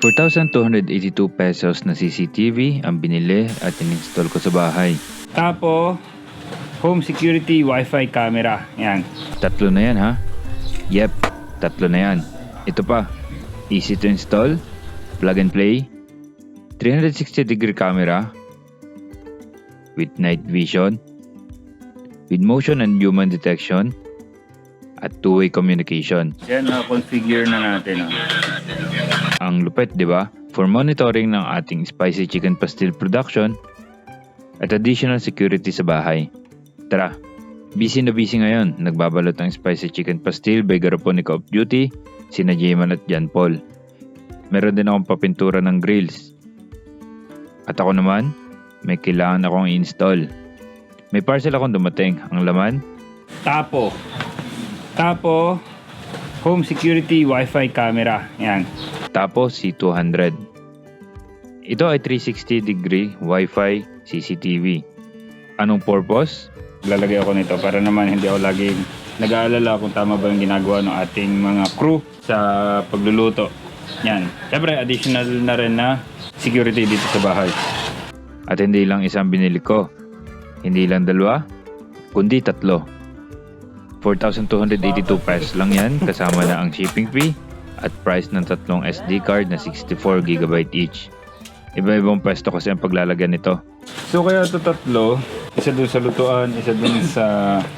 4,282 pesos na CCTV ang binili at in-install ko sa bahay. Tapo, home security Wi-Fi camera. Yan. Tatlo na yan ha? Yep, tatlo na yan. Ito pa, easy to install, plug and play, 360 degree camera, with night vision, with motion and human detection, at two-way communication. Yan, na-configure na natin. Oh. Ang lupet, di ba? For monitoring ng ating spicy chicken pastil production at additional security sa bahay. Tara, busy na busy ngayon. Nagbabalot ng spicy chicken pastil by Garaponica of Duty, sina Jayman at Jan Paul. Meron din akong papintura ng grills. At ako naman, may kailangan akong i-install. May parcel akong dumating. Ang laman, Tapo. Tapo, home security Wi-Fi camera. Yan. Tapos C200. Ito ay 360 degree Wi-Fi CCTV. Anong purpose? Lalagay ako nito para naman hindi ako laging nag-aalala kung tama ba yung ginagawa ng ating mga crew sa pagluluto. Yan. Siyempre, additional na rin na security dito sa bahay. At hindi lang isang binili ko. Hindi lang dalawa, kundi tatlo. 4,282 pesos lang yan kasama na ang shipping fee at price ng tatlong SD card na 64GB each. Iba-ibang pwesto kasi ang paglalagyan nito. So kaya ito tatlo, isa dun sa lutuan, isa dun sa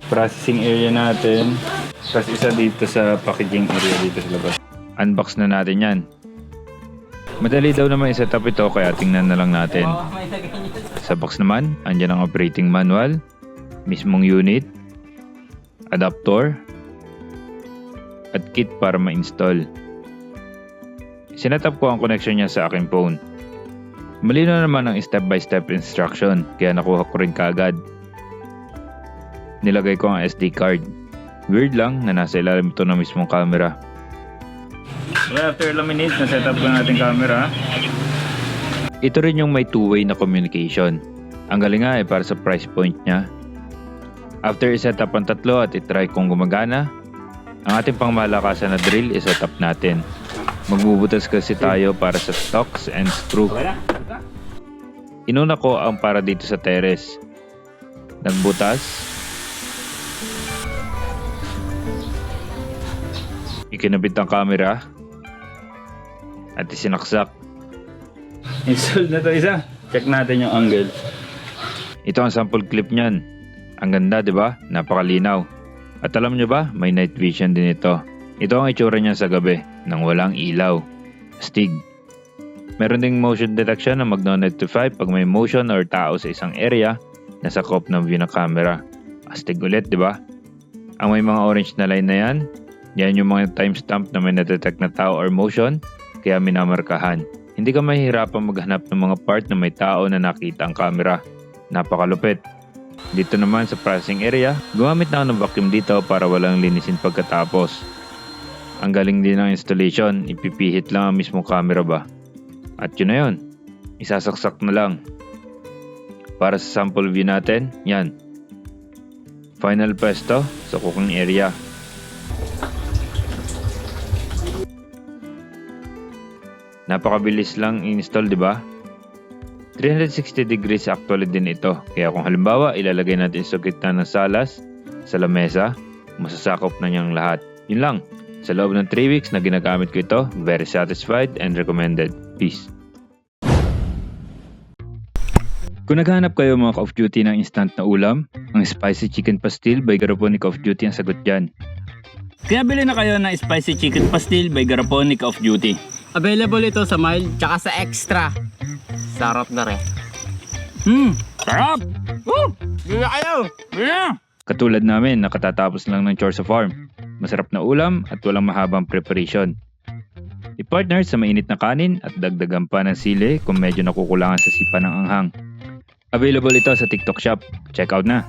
processing area natin, tapos isa dito sa packaging area dito sa labas. Unbox na natin yan. Madali daw naman i-set up ito kaya tingnan na lang natin. Sa box naman, andyan ang operating manual, mismong unit, adapter, at kit para ma-install. Sinetap ko ang connection niya sa aking phone. Malino naman ang step-by-step instruction kaya nakuha ko rin kagad. Nilagay ko ang SD card. Weird lang na nasa ilalim ito ng mismong camera. Well, after ilang minutes, na-set up na natin camera. Ito rin yung may two-way na communication. Ang galing nga eh para sa price point niya. After i-set up ang tatlo at itry kung gumagana, ang ating pangmalakasan na drill i-set up natin. Magbubutas kasi tayo para sa stocks and screw. Inuna ko ang para dito sa terrace. Nagbutas. Ikinabit ang camera. At isinaksak. Install na to isa. Check natin yung angle. Ito ang sample clip niyan. Ang ganda, di ba? Napakalinaw. At alam nyo ba, may night vision din ito. Ito ang itsura niya sa gabi, nang walang ilaw. Stig. Meron ding motion detection na magno-notify pag may motion or tao sa isang area na sakop ng view ng camera. Astig ulit, di ba? Ang may mga orange na line na yan, yan yung mga timestamp na may na-detect na tao or motion, kaya minamarkahan. Hindi ka mahihirapan maghanap ng mga part na may tao na nakita ang camera. Napakalupit. Dito naman sa processing area, gumamit na ako ng vacuum dito para walang linisin pagkatapos. Ang galing din ng installation, ipipihit lang ang mismong camera ba. At yun na yun, isasaksak na lang. Para sa sample view natin, yan. Final pwesto sa cooking area. Napakabilis lang install, di ba? 360 degrees actually din ito. Kaya kung halimbawa ilalagay natin sa gitna ng salas, sa lamesa, masasakop na niyang lahat. Yun lang. Sa loob ng 3 weeks na ginagamit ko ito, very satisfied and recommended. Peace. Kung naghahanap kayo mga ka-off duty ng instant na ulam, ang spicy chicken pastil by Garaponic of Duty ang sagot dyan. Kaya bili na kayo ng spicy chicken pastil by Garaponic of Duty. Available ito sa mild tsaka sa extra. Sarap na rin. Hmm, sarap! Woo! Bili na kayo! Bili na! Katulad namin, nakatatapos lang ng chores sa farm. Masarap na ulam at walang mahabang preparation. I-partner sa mainit na kanin at dagdagan pa ng sili kung medyo nakukulangan sa sipa ng anghang. Available ito sa TikTok shop. Check out na!